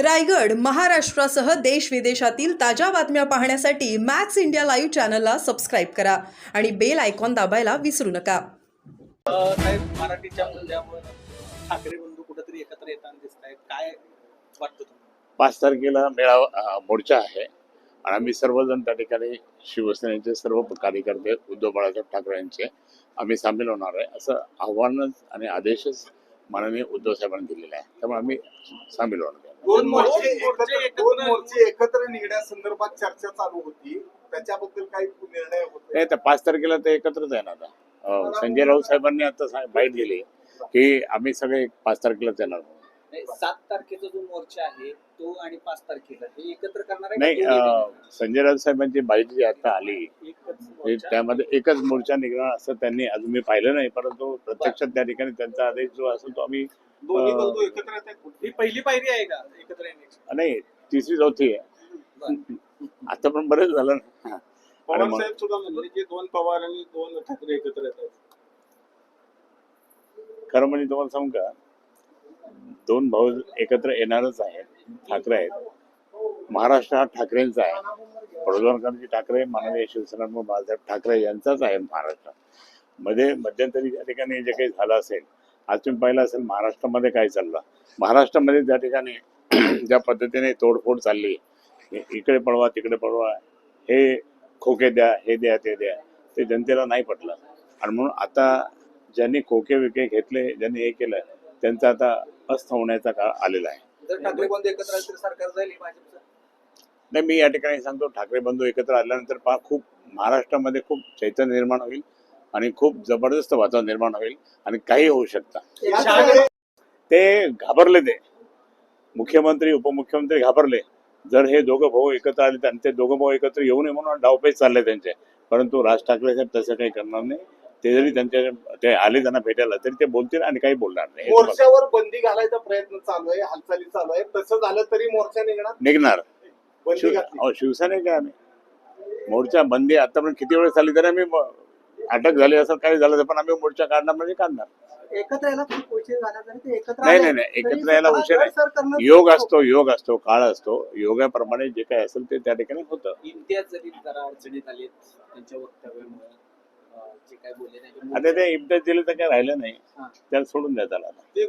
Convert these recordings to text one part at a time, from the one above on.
रायगड महाराष्ट्रासह देश विदेशातील ताज्या बातम्या पाहण्यासाठी मॅक्स इंडिया लाईव्ह चॅनलला सबस्क्राईब करा आणि बेल आयकॉन दाबायला विसरू नका. अ, साहेब मराठीच्या मुद्द्यावर ठाकरे बंधू कुठेतरी एकत्र येताना दिसत आहेत काय वाटतं तुम्हाला? पाच तारखेला मेळावा अ, मोर्चा आहे आणि आम्ही सर्वजण त्या ठिकाणी शिवसेनेचे सर्व कार्यकर्ते उद्धव बाळासाहेब ठाकरे यांचे आम्ही सामील होणार आहे. असं आव्हानच आणि आदेशच माननीय उद्धव साहेबांनी दिलेला आहे. त्यामुळे आम्ही सामील होणार आहे. दोन मोर्चे दोन मोर्चे एकत्र एकत्र- दोन मोर्चे एकत्र निघण्यासंदर्भात चर्चा चालू होती. त्याच्याबद्दल काही निर्णय होते? नाही तर पाच तारखेला ते एकत्रच आहे ना आता. अ, संजय राऊत साहेबांनी आता सा- बाईट दिली की आम्ही सगळे पाच तारखेलाच येणार आहोत. नाही, सात तारखेचा जो मोर्चा आहे तो आणि पाच तारखेला हे एकत्र करणार आहे नाही अ? संजय राऊत साहेबांची बाईट जी आता आली ते. त्यामध्ये एकच मोर्चा निघणार असं त्यांनी अजून मी पाहिलं नाही परंतु प्रत्यक्षात त्या ठिकाणी त्यांचा आदेश जो असेल तो आम्ही दोन्ही अ, बंधू एकत्र ही पहिली पायरी आहे का एकत्र येण्याची? नाही तिसरी चौथी आहे. आता पण बरेच झालं ना. आणि पवार मग साहेब सुद्धा म्हणले की दोन पवार आणि दोन ठाकरे एकत्र येत आहेत खरं म्हणजे तुम्हाला सांगू का दोन भाऊ एकत्र येणारच आहेत. ठाकरे आहेत. महाराष्ट्र हा ठाकरेंचा आहे. प्रज्वलकांतजी ठाकरे माननीय शिवसेना बाळासाहेब ठाकरे यांचाच आहे महाराष्ट्र. मध्ये मध्यंतरी ज्या ठिकाणी जे काही झालं असेल आज तुम्ही पाहिलं असेल महाराष्ट्रामध्ये काय चाललं? महाराष्ट्रामध्ये ज्या ठिकाणी ज्या पद्धतीने तोडफोड चालली इकडे पळवा तिकडे पळवा हे खोके द्या हे द्या ते द्या ते जनतेला नाही पटलं. आणि म्हणून आता ज्यांनी खोके विके घेतले ज्यांनी हे केलं त्यांचं आता अस्त होण्याचा काळ आलेला आहे. जर ठाकरे बंधू एकत्र आले तर सरकार जाईल हे भाजपचं? नाही मी या ठिकाणी सांगतो ठाकरे बंधू एकत्र आल्यानंतर पहा खूप महाराष्ट्रामध्ये खूप चैतन्य निर्माण होईल आणि खूप जबरदस्त वातावरण निर्माण होईल आणि काही होऊ शकतं. ते घाबरले ते. मुख्यमंत्री उपमुख्यमंत्री घाबरले. जर हे दोघं भाऊ एकत्र आले तर ते दोघं भाऊ एकत्र येऊ नये म्हणून डावपेच चालले त्यांचे. परंतु राज ठाकरे साहेब तसं काही करणार नाही. ते जरी त्यांच्या ते आले त्यांना भेटायला तरी ते बोलतील आणि काही बोलणार नाही. हे मोर्चावर बंदी घालायचा प्रयत्न चालू आहे हालचाली चालू आहे. तसं झालं तरी मोर्चा निघणार? निघणार. बंदी शिव- घातली. अहो, शिवसेने काय आम्ही? मोर्चा बंदी आतापर्यंत किती वेळ झाली तरी आम्ही म- अटक झाली असं काही झालं तर पण आम्ही मोर्चा काढणार म्हणजे काढणार. एकत्र यायला खूप उशीर झाला तरी ते एकत्र नाही आले. नाही नाही तरी एकत्र यायला उशीर आहे. करणं योग असतो योग असतो काळ असतो. योगाप्रमाणे जे काही असेल ते त्या ठिकाणी होतं. इम्तियाज जरी जरा अडचणीत आले त्यांच्या वक्तव्यामुळे. आता ते इम्तियाज दिले तर काय राहिलं नाही. त्याला सोडून द्या त्याला ते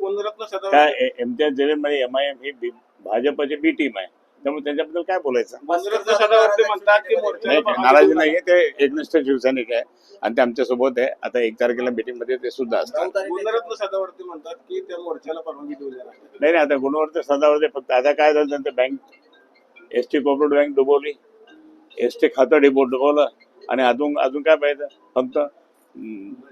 काय इम्तियाज जलीलमध्ये एम आय एम ही बी- भाजपची बी टीम आहे. त्यामुळे त्यांच्याबद्दल काय बोलायचं? गुणरत्न सदावर्ते म्हणतात की मोर्चाला नाही परवानगी नाराजी नाही. आहे ते एकनिष्ठ शिवसैनिक आहे. आणि ते आमच्यासोबत आहे. आता एक तारखेला मीटिंगमध्ये ते सुद्धा असतात. गुणरत्न सदावर्ते म्हणतात की त्या मोर्चाला परवानगी देऊ द्या. नाही नाही आता गुणवत्ता सदावर फक्त आता काय झालं? त्यांचं bank S T cooperative bank डुबवली. S T खातं डिबो डुबवलं. आणि अजून अजून काय पाहिजे? फक्त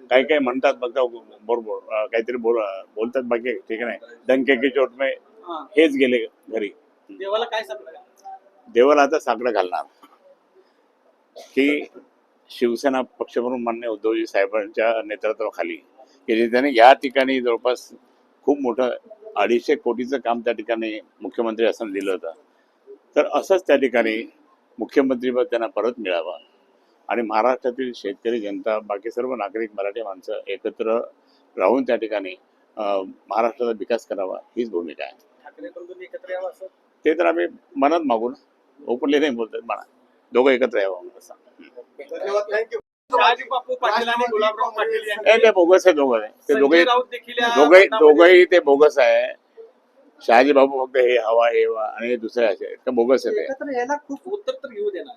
काही काही म्हणतात फक्त बरोबर काहीतरी बोल बोलतात बाकी ठीक नाही डंके की चोट में. हेच गेले घरी. देवाला काय देवाला आता साकडं घालणार. की शिवसेना पक्षप्रमुख मान्य उद्धवजी साहेबांच्या नेतृत्वाखाली की जे त्यांनी या ठिकाणी जवळपास खूप मोठं अडीचशे कोटीचं काम त्या ठिकाणी मुख्यमंत्री असताना दिलं होतं. तर असंच त्या ठिकाणी मुख्यमंत्रीपद त्यांना परत मिळावं. आणि महाराष्ट्रातील शेतकरी जनता बाकी सर्व नागरिक मराठी माणसं एकत्र राहून त्या ठिकाणी महाराष्ट्राचा विकास करावा हीच भूमिका आहे. ते तर आम्ही मनात मागू ना. ओपनली नाही बोलतात म्हणा. दोघं एकत्र यावं म्हणून असं. धन्यवाद थँक्यू शहाजी बापू पाटील आणि गुलाबराव पाटील यांनी नाही ते बोगस आहे दोघं ते दोघे दोघे दोघंही ते बोगस आहे. शहाजी बाबू फक्त हे हवा हे हवा आणि हे दुसरे असे बोगस आहे खूप उत्तर तर घेऊ देणार.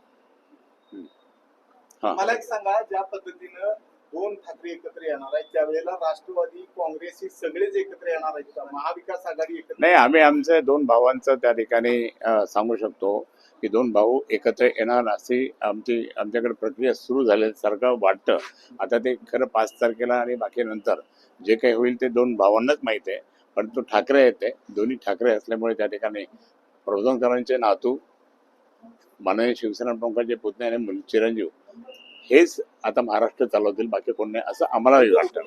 हा. मला एक सांगा ज्या पद्धतीनं दोन ठाकरे एकत्र येणार आहेत त्यावेळेला राष्ट्रवादी काँग्रेस ही सगळेच एकत्र येणार आहेत का महाविकास आघाडी एकत्र नाही आम्ही आमच्या दोन भावांचं त्या ठिकाणी अं, सांगू शकतो की दोन भाऊ एकत्र येणार अशी आमची आमच्याकडे प्रक्रिया सुरू झाल्यासारखं वाटतं. आता ते खरं पाच तारखेला आणि बाकी नंतर जे काही होईल ते दोन भावांनाच माहीत आहे. परंतु ठाकरे आहेत ते दोन्ही ठाकरे असल्यामुळे त्या ठिकाणी प्रबोधनकरांचे नातू माननीय शिवसेना प्रमुखांचे पुतणे आणि मुल- चिरंजीव हेच आता महाराष्ट्र चालवतील बाकी कोण नाही असं आम्हाला वाटतं.